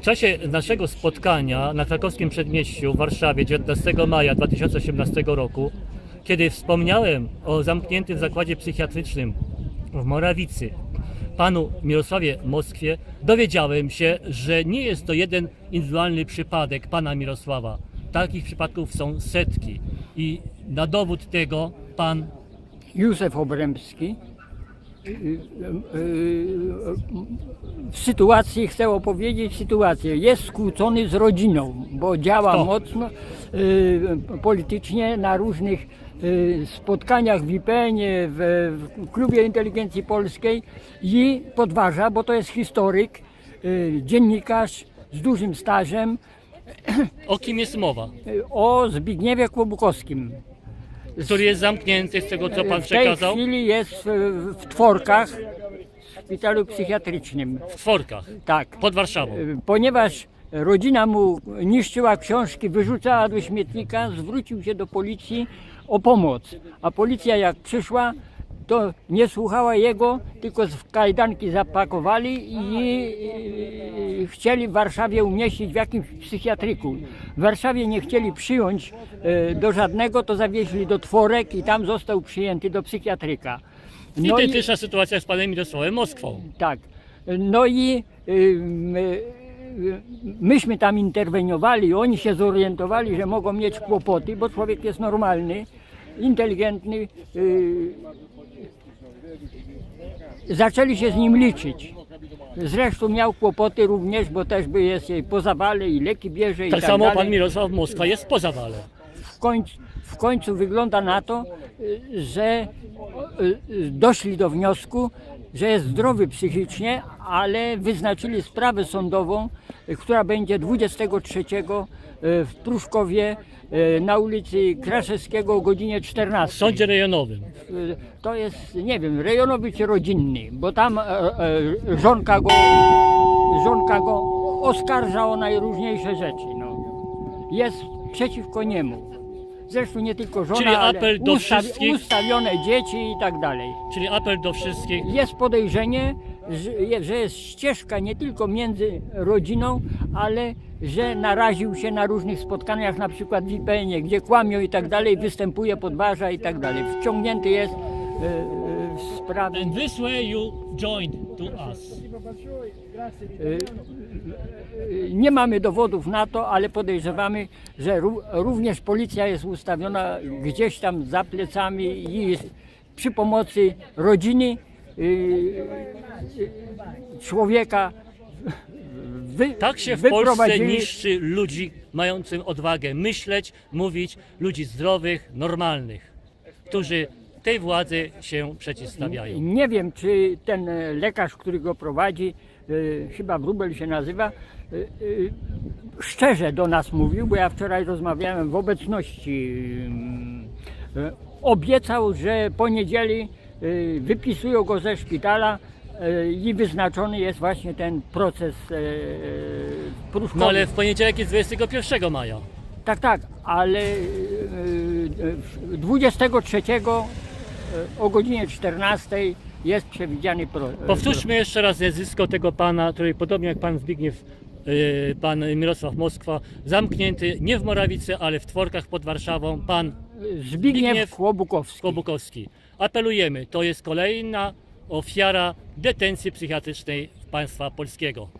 W czasie naszego spotkania na krakowskim przedmieściu w Warszawie 19 maja 2018 roku, kiedy wspomniałem o zamkniętym zakładzie psychiatrycznym w Morawicy, panu Mirosławie Moskwie, dowiedziałem się, że nie jest to jeden indywidualny przypadek pana Mirosława. Takich przypadków są setki. I na dowód tego pan Józef Obremski w sytuacji, chcę opowiedzieć sytuację, jest skłócony z rodziną, bo działa Kto? mocno y, politycznie na różnych y, spotkaniach w IPN-ie, w, w Klubie Inteligencji Polskiej i podważa, bo to jest historyk, y, dziennikarz z dużym stażem o kim jest mowa? o Zbigniewie Kłobukowskim. Który jest zamknięty z tego, co pan w tej przekazał? chwili jest w, w Tworkach, w szpitalu psychiatrycznym. W Tworkach, Tak. pod Warszawą. Ponieważ rodzina mu niszczyła książki, wyrzucała do śmietnika, zwrócił się do policji o pomoc. A policja jak przyszła, to nie słuchała jego, tylko w kajdanki zapakowali i chcieli w Warszawie umieścić w jakimś psychiatryku. W Warszawie nie chcieli przyjąć e, do żadnego, to zawieźli do Tworek i tam został przyjęty do psychiatryka. No i- Identyczna sytuacja z panem Mirosławem Moskwą. tak. No i y, y, myśmy tam interweniowali, oni się zorientowali, że mogą mieć kłopoty, bo człowiek jest normalny, inteligentny. y, Zaczęli się z nim liczyć. Zresztą miał kłopoty również, bo też by jest jej po zawale i leki bierze i Tak tak samo dalej pan Mirosław Moskwa jest po zawale. w końcu, w końcu wygląda na to, że y, y, doszli do wniosku, że jest zdrowy psychicznie, ale wyznaczyli sprawę sądową, która będzie 23 y, w Pruszkowie na ulicy Kraszewskiego o godzinie W 14. sądzie rejonowym. To jest, nie wiem, rejonowy czy rodzinny, bo tam e, e, żonka go, żonka go oskarża o najróżniejsze rzeczy. No. Jest przeciwko niemu. Zresztą nie tylko żona, Czyli ale apel do ustawi- wszystkich. ustawione dzieci i tak dalej. Czyli apel do wszystkich. Jest podejrzenie, że że jest ścieżka nie tylko między rodziną, ale że naraził się na różnych spotkaniach, na przykład w IPN-ie, gdzie kłamią i tak dalej, występuje, podważa i tak dalej. Wciągnięty jest e, And this way you joined to us. Nie mamy dowodów na to, ale podejrzewamy, że ró- również policja jest ustawiona gdzieś tam za plecami i przy pomocy rodziny y, y, człowieka wy, Tak się w Polsce wyprowadzili. niszczy ludzi mających odwagę myśleć, mówić, ludzi zdrowych, normalnych, którzy tej władzy się przeciwstawiają. Nie wiem, czy ten e, lekarz, który go prowadzi, e, chyba Wróbel się nazywa, e, szczerze do nas mówił, bo ja wczoraj rozmawiałem w obecności. Obiecał, że po niedzieli e, wypisują go ze szpitala i wyznaczony jest właśnie ten proces. No ale w poniedziałek jest 21 maja. Tak, tak, ale e, e, 23 e, o godzinie 14 jest przewidziany pro, e, Powtórzmy jeszcze raz nazwisko tego pana, który podobnie jak pan Zbigniew, yy, pan Mirosław Moskwa, zamknięty nie w Morawicy, ale w Tworkach pod Warszawą, pan Zbigniew, Zbigniew Kłobukowski. Kłobukowski. Apelujemy, to jest kolejna ofiara detencji psychiatrycznej państwa polskiego.